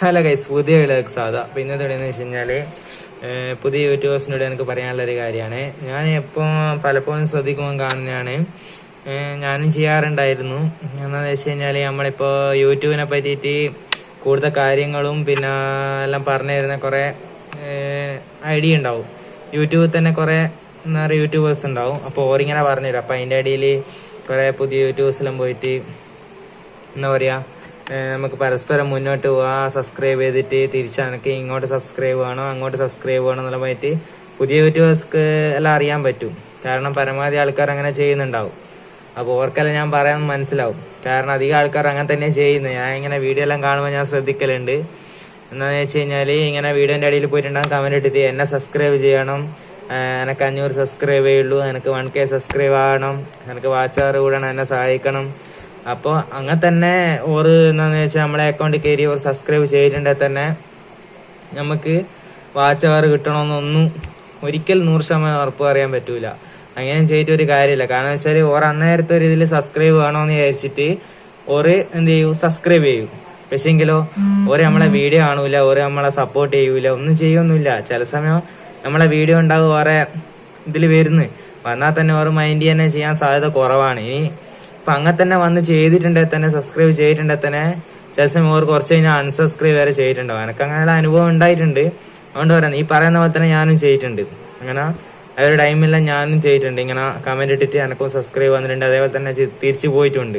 Hello guys പുതിയ വീഡിയോക്ക് സാധാ. അപ്പോൾ ഇന്നത്തെ എവിടെയെന്ന് വെച്ച് കഴിഞ്ഞാൽ പുതിയ യൂട്യൂബേഴ്സിനോട് എനിക്ക് പറയാനുള്ളൊരു കാര്യമാണ്. ഞാൻ എപ്പോൾ പലപ്പോഴും ശ്രദ്ധിക്കുമ്പോൾ കാണുന്നതാണ് ഞാനും ചെയ്യാറുണ്ടായിരുന്നു. എന്താണെന്ന് വെച്ച് കഴിഞ്ഞാൽ നമ്മളിപ്പോൾ യൂട്യൂബിനെ പറ്റിയിട്ട് കൂടുതൽ കാര്യങ്ങളും പിന്നെ എല്ലാം പറഞ്ഞു തരുന്ന കുറേ ഐഡിയ ഉണ്ടാവും. യൂട്യൂബിൽ തന്നെ കുറേ എന്താ പറയുക യൂട്യൂബേഴ്സ് ഉണ്ടാവും. അപ്പോൾ ഓരിങ്ങനെ പറഞ്ഞുതരും അപ്പോൾ അതിന്റെ ഇടയിൽ കുറേ പുതിയ യൂട്യൂബേഴ്സെല്ലാം പോയിട്ട് എന്താ പറയുക നമുക്ക് പരസ്പരം മുന്നോട്ട് പോവാ. സബ്സ്ക്രൈബ് ചെയ്തിട്ട് തിരിച്ചാണെങ്കിൽ ഇങ്ങോട്ട് സബ്സ്ക്രൈബ് വേണോ അങ്ങോട്ട് സബ്സ്ക്രൈബ് വേണോ എന്നുള്ള പറ്റി പുതിയ യൂട്യൂബേഴ്സ്ക്ക് എല്ലാം അറിയാൻ പറ്റും. കാരണം പരമാവധി ആൾക്കാർ അങ്ങനെ ചെയ്യുന്നുണ്ടാവും. അപ്പോൾ ഓർക്കെല്ലാം ഞാൻ പറയാൻ മനസ്സിലാവും. കാരണം അധികം ആൾക്കാർ അങ്ങനെ തന്നെ ചെയ്യുന്നത്. ഞാൻ ഇങ്ങനെ വീഡിയോ എല്ലാം കാണുമ്പോൾ ഞാൻ ശ്രദ്ധിക്കലുണ്ട്. എന്താണെന്ന് വെച്ച് കഴിഞ്ഞാൽ ഇങ്ങനെ വീഡിയോന്റെ അടിയിൽ പോയിട്ടുണ്ടാകും കമന്റ് ഇട്ടിട്ട് എന്നെ സബ്സ്ക്രൈബ് ചെയ്യണം. എനിക്ക് അഞ്ഞൂറ് സബ്സ്ക്രൈബേ ഉള്ളൂ എനിക്ക് വൺ കെ സബ്സ്ക്രൈബ് ആകണം. എനിക്ക് വാച്ച് അവർ കൂടണം എന്നെ സഹായിക്കണം. അപ്പോൾ അങ്ങനെ തന്നെ ഓറ് എന്താണെന്ന് വെച്ചാൽ നമ്മളെ അക്കൗണ്ടിൽ കയറി ഓർ സബ്സ്ക്രൈബ് ചെയ്തിട്ടുണ്ടെങ്കിൽ തന്നെ നമുക്ക് വാച്ച് അവർ കിട്ടണമെന്നൊന്നും ഒരിക്കൽ നൂറ് ശതമാനം ഉറപ്പ് പറയാൻ പറ്റൂല. അങ്ങനെ ചെയ്തിട്ട് ഒരു കാര്യമില്ല കാരണം വെച്ചാൽ ഓർ അന്നേരത്തെ ഒരു ഇതിൽ സബ്സ്ക്രൈബ് വേണമെന്ന് വിചാരിച്ചിട്ട് ഓറ് എന്ത് ചെയ്യും? സബ്സ്ക്രൈബ് ചെയ്യും. പക്ഷേങ്കിലോ ഓര് നമ്മളെ വീഡിയോ കാണൂല ഓര് നമ്മളെ സപ്പോർട്ട് ചെയ്യൂല ഒന്നും ചെയ്യൊന്നുമില്ല. ചില സമയം നമ്മളെ വീഡിയോ ഉണ്ടാകും ഓറെ ഇതിൽ വരുന്നു. വന്നാൽ തന്നെ ഓർ മൈൻഡ് തന്നെ ചെയ്യാൻ സാധ്യത കുറവാണ്. ഇനി ഇപ്പൊ അങ്ങനെ തന്നെ വന്ന് ചെയ്തിട്ടുണ്ടെങ്കിൽ തന്നെ സബ്സ്ക്രൈബ് ചെയ്തിട്ടുണ്ടെങ്കിൽ തന്നെ. ചില സമയം ഓർ കുറച്ച് കഴിഞ്ഞാൽ അൺസബ്സ്ക്രൈബ് വരെ ചെയ്തിട്ടുണ്ടാവും. എനിക്ക് അങ്ങനെയുള്ള അനുഭവം ഉണ്ടായിട്ടുണ്ട്. അതുകൊണ്ട് പറയാം ഈ പറയുന്ന പോലെ തന്നെ ഞാനും ചെയ്തിട്ടുണ്ട്. അങ്ങനെ ഒരു ടൈമിലെല്ലാം ഞാനും ചെയ്തിട്ടുണ്ട്. ഇങ്ങനെ കമന്റ് ഇട്ടിട്ട് എനക്കും സബ്സ്ക്രൈബ് വന്നിട്ടുണ്ട്. അതേപോലെ തന്നെ തിരിച്ചു പോയിട്ടുണ്ട്.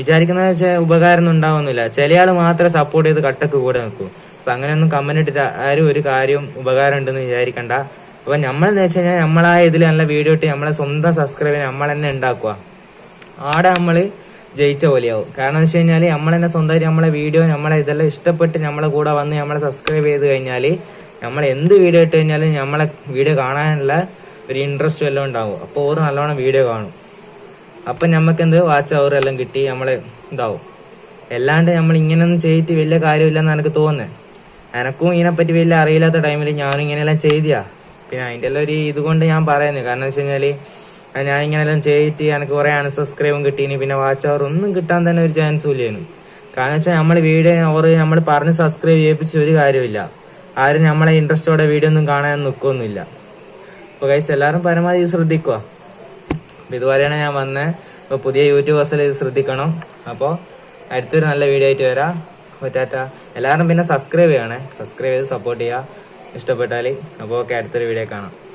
വിചാരിക്കുന്ന വെച്ചാൽ ഉപകാരം ഒന്നും ഉണ്ടാവുന്നില്ല ചില ആൾ മാത്രമേ സപ്പോർട്ട് ചെയ്ത് കട്ടക്ക് കൂടെ നിൽക്കൂ. അപ്പൊ അങ്ങനെയൊന്നും കമന്റ് ഇട്ടിട്ട് ആരും ഒരു കാര്യവും ഉപകാരം ഉണ്ടെന്ന് വിചാരിക്കണ്ട. അപ്പൊ നമ്മളെന്ന് വെച്ച് കഴിഞ്ഞാൽ നമ്മളായ ഇതിൽ നല്ല വീഡിയോ ഇട്ട് നമ്മളെ സ്വന്തം സബ്സ്ക്രൈബ് നമ്മൾ തന്നെ ഉണ്ടാക്കുക. ആടെ നമ്മൾ ജയിച്ച പോലെയാവും. കാരണം എന്ന് വെച്ച് കഴിഞ്ഞാൽ നമ്മൾ തന്നെ സ്വന്തമായിട്ട് നമ്മളെ വീഡിയോ നമ്മളെ ഇതെല്ലാം ഇഷ്ടപ്പെട്ട് നമ്മളെ കൂടെ വന്ന് നമ്മളെ സബ്സ്ക്രൈബ് ചെയ്ത് കഴിഞ്ഞാൽ നമ്മൾ എന്ത് വീഡിയോ ഇട്ട് കഴിഞ്ഞാലും നമ്മളെ വീഡിയോ കാണാനുള്ള ഒരു ഇൻട്രസ്റ്റ് എല്ലാം ഉണ്ടാവും. അപ്പോൾ ഓറ് നല്ലോണം വീഡിയോ കാണും. അപ്പം നമുക്ക് എന്ത് വാച്ച് അവർ എല്ലാം കിട്ടി നമ്മൾ ഇതാവും. അല്ലാണ്ട് നമ്മൾ ഇങ്ങനെയൊന്നും ചെയ്തിട്ട് വലിയ കാര്യമില്ലെന്ന് എനിക്ക് തോന്നുന്നത് എനക്കും ഇതിനെപ്പറ്റി വലിയ അറിയില്ലാത്ത ടൈമിൽ ഞാനും ഇങ്ങനെയെല്ലാം ചെയ്തിയാ. പിന്നെ അതിന്റെ എല്ലാം ഒരു ഇതുകൊണ്ട് ഞാൻ പറയുന്നത് കാരണം എന്ന് വെച്ച് കഴിഞ്ഞാൽ ഞാൻ ഇങ്ങനെല്ലാം ചെയ്തിട്ട് എനിക്ക് കുറേ അൺസബ്സ്ക്രൈബും കിട്ടീനി പിന്നെ വാച്ച് അവർ ഒന്നും കിട്ടാൻ തന്നെ ഒരു ചാൻസും ഇല്ലേനു. കാരണം വെച്ചാൽ നമ്മൾ വീഡിയോ അവർ നമ്മൾ പറഞ്ഞ് സബ്സ്ക്രൈബ് ചെയ്യിപ്പിച്ച ഒരു കാര്യമില്ല ആരും നമ്മളെ ഇൻട്രസ്റ്റോടെ വീഡിയോ ഒന്നും കാണാൻ നിൽക്കൊന്നുമില്ല അപ്പോൾ കൈസ് എല്ലാവരും പരമാവധി ശ്രദ്ധിക്കുക. അപ്പോൾ ഇതുപോലെയാണ് ഞാൻ വന്നത് അപ്പോൾ പുതിയ യൂട്യൂബേഴ്സിൽ ഇത് ശ്രദ്ധിക്കണം. അപ്പോൾ അടുത്തൊരു നല്ല വീഡിയോ ആയിട്ട് വരാം. പറ്റാറ്റ എല്ലാവരും പിന്നെ സബ്സ്ക്രൈബ് ചെയ്യണേ. സബ്സ്ക്രൈബ് ചെയ്ത് സപ്പോർട്ട് ചെയ്യുക. ഇഷ്ടപ്പെട്ടാൽ അപ്പോൾ ഓക്കെ അടുത്തൊരു വീഡിയോ കാണാം.